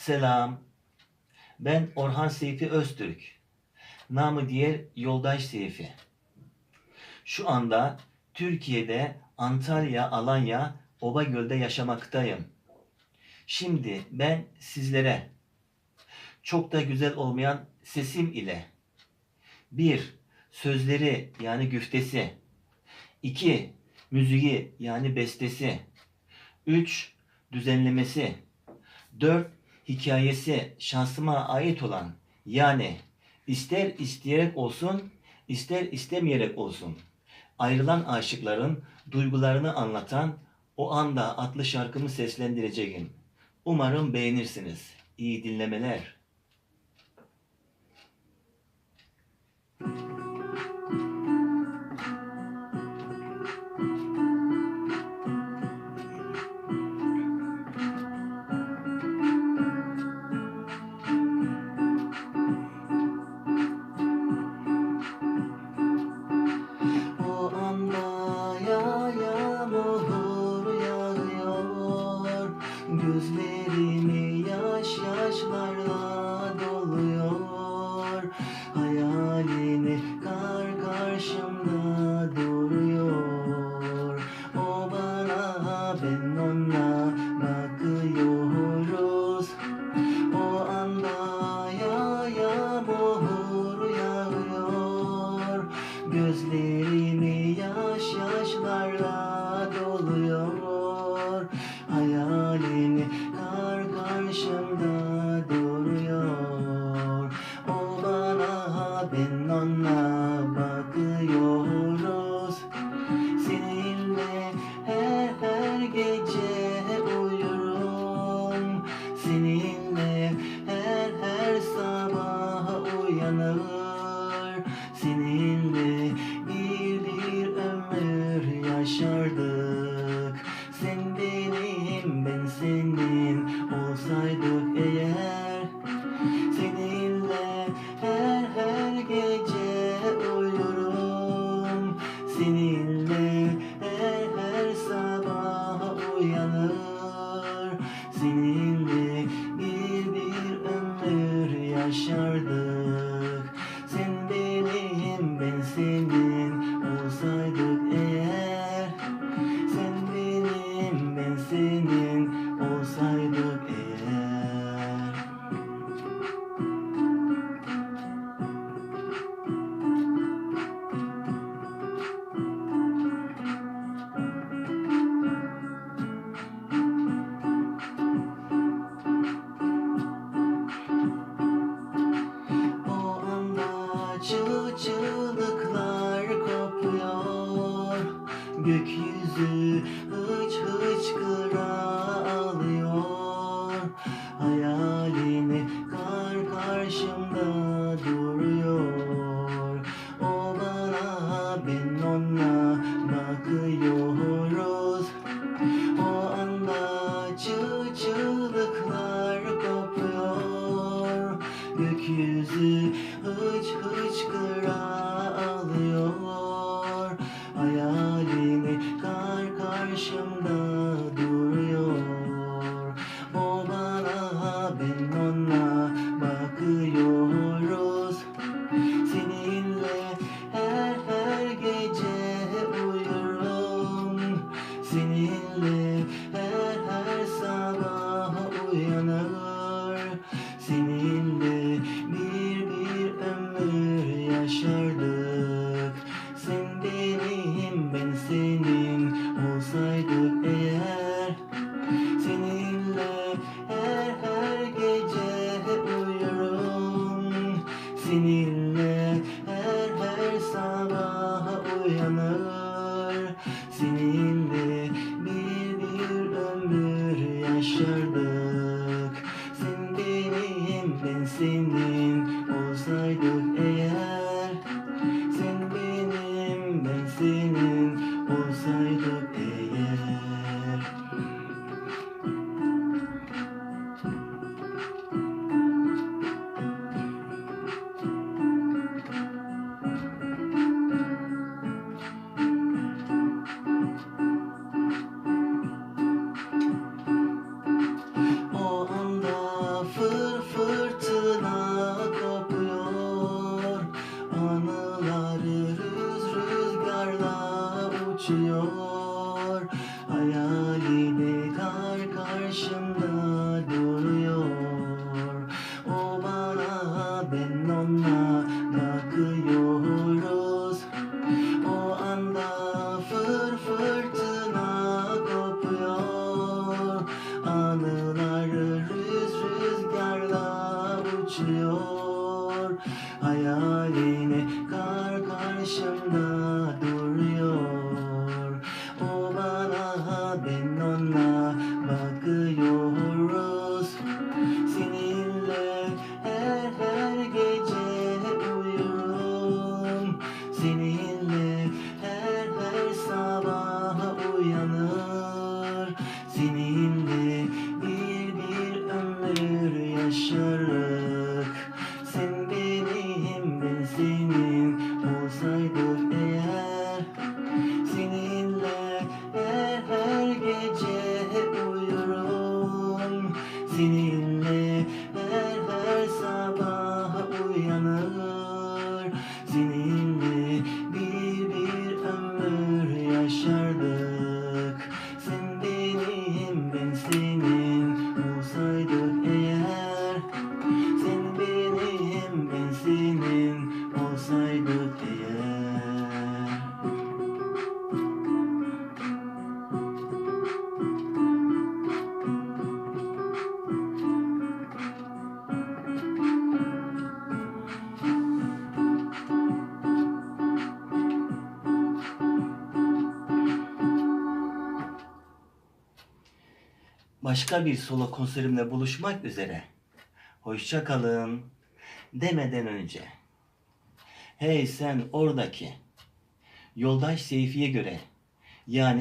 Selam. Ben Orhan Seyfi Öztürk. Namı diğer Yoldaş Seyfi. Şu anda Türkiye'de Antalya, Alanya, Obagöl'de yaşamaktayım. Şimdi ben sizlere çok da güzel olmayan sesim ile bir Sözleri yani güftesi 2. Müziği yani bestesi 3. Düzenlemesi 4. Hikayesi şansıma ait olan yani ister isteyerek olsun ister istemeyerek olsun ayrılan aşıkların duygularını anlatan o anda adlı şarkımı seslendireceğim. Umarım beğenirsiniz. İyi dinlemeler. Hayalini kar senin olsaydık Gökyüzü hıç hıçkıra alıyor Hayalini kar karşımda duruyor. O bana ben ona bakıyoruz. O anda çığ çığlıklar kopuyor. Gökyüzü hıç hıçkıra alıyor Seninle bir bir ömür yaşardık. Sen benim ben senin olsaydık eğer. Seninle her her gece uyurum. Seninle her her sabah uyanır. Seninle bir bir ömür yaşardık taşıyor Hayaline kar karşımda be Başka bir solo konserimle buluşmak üzere. Hoşça kalın demeden önce. Hey sen oradaki. Yoldaş Seyfi'ye göre yani